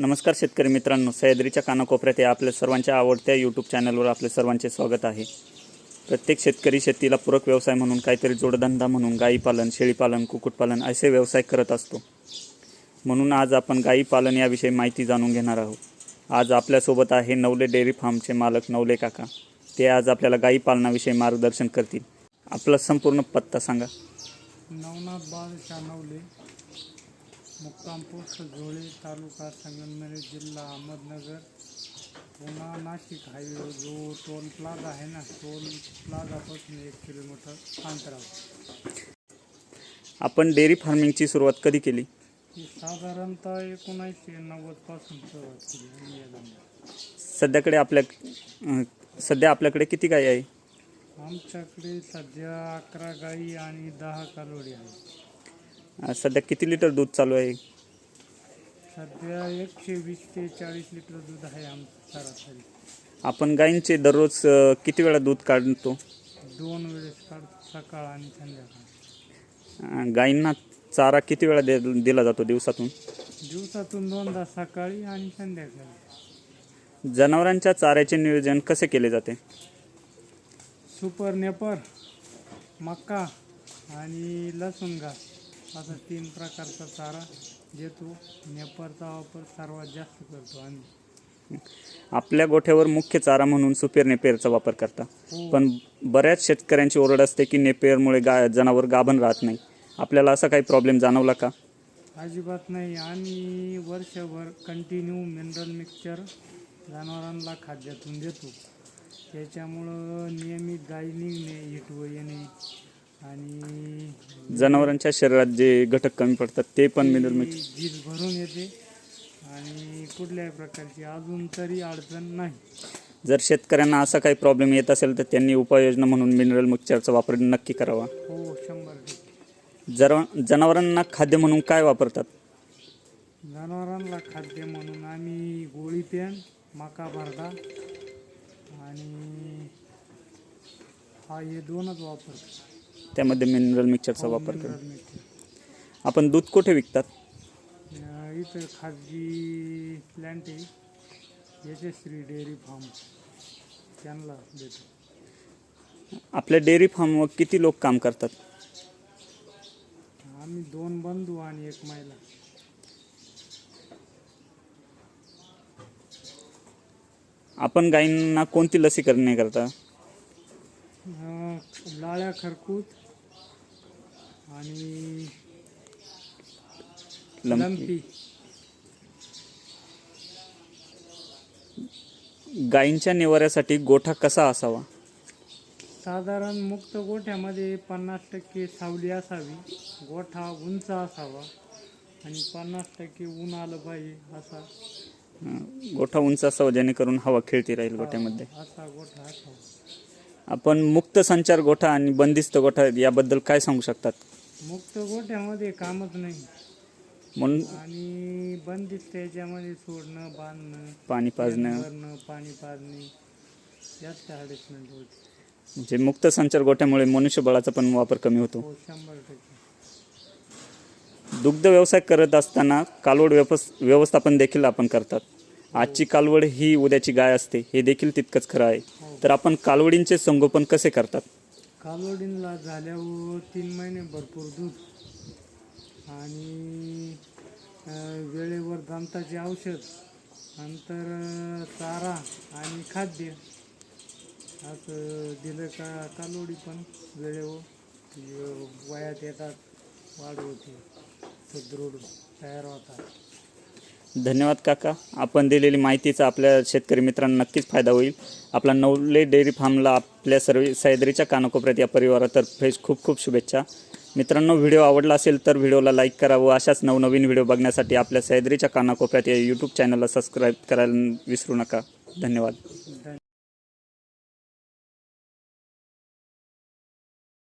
नमस्कार शेतकरी मित्रांनो सह्याद्रीच्या कानाकोपऱ्यात या आपल्या सर्वांच्या आवडत्या यूट्यूब चॅनलवर आपले सर्वांचे स्वागत आहे. प्रत्येक शेतकरी शेतीला पूरक व्यवसाय म्हणून काहीतरी जोडधंदा म्हणून गाईपालन शेळीपालन कुक्कुटपालन असे व्यवसाय करत असतो. म्हणून आज आपण गाईपालन याविषयी माहिती जाणून घेणार आहोत. आज आपल्यासोबत आहे नवले डेअरी फार्मचे मालक नवले काका. ते आज आपल्याला गाई पालनाविषयी मार्गदर्शन करतील. आपला संपूर्ण पत्ता सांगा. नवनाथ बादशाह नवले. मुक्काम पोस्ट झोळे तालुका संगमनेर जिल्हा अहमदनगर. पुन्हा नाशिक हायवे जो टोल प्लाझा आहे ना टोल प्लाझापासून एक किलोमीटर अंतरावर. आपण डेअरी फार्मिंगची सुरुवात कधी केली? साधारणतः एकोणीसशे नव्वदपासून सुरुवात केली. सध्याकडे आपल्या सध्या आपल्याकडे किती गाई आहे? आमच्याकडे सध्या अकरा गाई आणि दहा कालोडी आहेत. सध्या किती लिटर दूध चालू आहे? सध्या एकशे वीस ते चाळीस लिटर दूध आहे आमचं सरासरी. आपण गाईंचे दररोज अं, किती वेळा दूध काढतो? दोन वेळेस काढतो सकाळ आणि संध्याकाळ. अं, गाईंना चारा किती वेळा दे दिला जातो दिवसातून? दिवसातून दोनदा सकाळी आणि संध्याकाळी. जनावरांच्या चाऱ्याचे नियोजन कसे केले जाते? सुपर नेपर मक्का आणि लसूण घास. असा तीन प्रकारचा चारा देतो नेपरचा वापर सर्वात जास्त करतो आम्ही आपल्या गोठ्यावर मुख्य चारा म्हणून सुपेर नेपेरचा वापर करता. हो. पण बऱ्याच शेतकऱ्यांची ओरड असते की नेपेरमुळे गा जनावर गाभण राहत नाही. आपल्याला असा काही प्रॉब्लेम जाणवला का? अजिबात नाही. आम्ही वर्षभर कंटिन्यू मिनरल मिक्सचर जनावरांना खाद्यातून देतो. त्याच्यामुळं नियमित गाई निघणे हिटव येणे आणि जनावरांच्या शरीरात जे घटक कमी पडतात ते पण मिनरल मिक्स भरून येते आणि कुठल्याही प्रकारची अजून तरी अडचण नाही. जर शेतकऱ्यांना असा काही प्रॉब्लेम येत असेल तर त्यांनी उपाययोजना म्हणून मिनरल मिक्सचरचा वापर नक्की करावा. हो शंभर टक्के. जर जनावरांना खाद्य म्हणून काय वापरतात? जनावरांना खाद्य म्हणून आम्ही गोळी पेन मका भरडा आणि हा हे दोनच वापरतो. त्यामध्ये मिनरल मिक्सचरचा वापर करा मिनरल मिक्सचर आपण दूध कुठे विकतात? इथं खाजगी प्लॅन्ट आहे. Yashasvi dairy farm. त्यांना देतो. आपल्या डेअरी फार्मवर किती लोक काम करतात? आम्ही दोन बंधू आणि एक महिला. आपण गायींना कोणती लसीकरणे करता? अं, लाळ्या खरकूत आणि लंपी. गायींच्या निवाऱ्यासाठी गोठा कसा असावा? साधारण मुक्त गोठ्यामध्ये पन्नास टक्के सावली असावी गोठा उंच असावा आणि पन्नास टक्के ऊन आलं पाहिजे असा. गोठा उंच असावा जेणेकरून हवा खेळती राहील गोठ्यामध्ये. असा गोठा असावा. आपण मुक्त संचार गोठा आणि बंदिस्त गोठा याबद्दल काय सांगू शकतात? मुक्त गोठ्यामध्ये कामच नाही. म्हणून आणि बंदिस्त याच्यामध्ये सोडणं बांधणं पाणी पाजणं. पाणी पाजणे जास्त हॅरेसमेंट होते म्हणजे मुक्त संचार गोठ्यामुळे मनुष्यबळाचा पण वापर कमी होतो. हो शंभर टक्के. दुग्ध व्यवसाय करत असताना कालवड व्यवस व्यवस्थापन देखील आपण करतात. आजची कालवड ही उद्याची गाय असते. हे देखील तितकंच खरं आहे. तर आपण कालवडींचे संगोपन कसे करतात? कालवडींला झाल्यावर तीन महिने भरपूर दूध आणि वेळेवर दंताचे औषध नंतर चारा आणि खाद्य असं दिलं का कालोडी पण वेळेवर वयात येतात वाढ होते सुदृढ तयार होतात. धन्यवाद काका. आपण दिलेली माहितीचा आपल्या शेतकरी मित्रांना नक्कीच फायदा होईल. आपला नवले डेअरी फार्मला आपल्या सर्व सह्याद्रीच्या कानाकोपऱ्यात या परिवारातर्फे खूप खूप शुभेच्छा. मित्रांनो व्हिडिओ आवडला असेल तर व्हिडिओला लाईक करा व अशाच नवनवीन व्हिडिओ बघण्यासाठी आपल्या सह्याद्रीच्या कानाकोपऱ्यात या यूट्यूब चॅनलला सबस्क्राईब करायला विसरू नका. धन्यवाद धन्यवाद.